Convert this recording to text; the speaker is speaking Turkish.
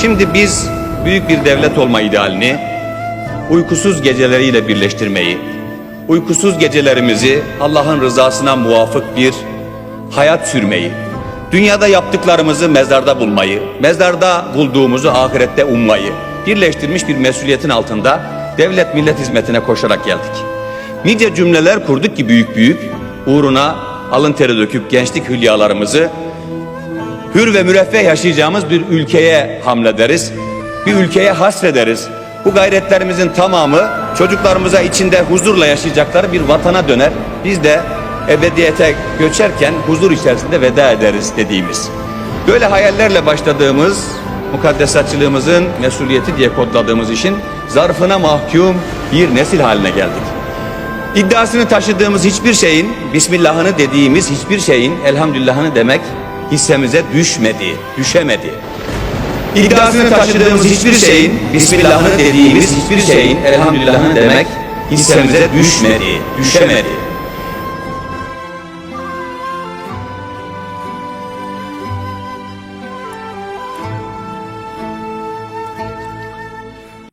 Şimdi biz büyük bir devlet olma idealini uykusuz geceleriyle birleştirmeyi, uykusuz gecelerimizi Allah'ın rızasına muvafık bir hayat sürmeyi, dünyada yaptıklarımızı mezarda bulmayı, mezarda bulduğumuzu ahirette ummayı birleştirmiş bir mesuliyetin altında devlet millet hizmetine koşarak geldik. Nice cümleler kurduk ki büyük büyük uğruna alın teri döküp gençlik hülyalarımızı hür ve müreffeh yaşayacağımız bir ülkeye hamlederiz. Bir ülkeye hasrederiz. Bu gayretlerimizin tamamı çocuklarımıza içinde huzurla yaşayacakları bir vatana döner. Biz de ebediyete göçerken huzur içerisinde veda ederiz dediğimiz. Böyle hayallerle başladığımız mukaddesatçılığımızın mesuliyeti diye kodladığımız işin zarfına mahkum bir nesil haline geldik. İddiasını taşıdığımız hiçbir şeyin, Bismillah'ını dediğimiz hiçbir şeyin elhamdülillah'ını demek hissemize düşmedi, düşemedi. İddiasını taşıdığımız hiçbir şeyin, Bismillah'ını dediğimiz hiçbir şeyin elhamdülillah'ını demek hissemize düşmedi, düşemedi.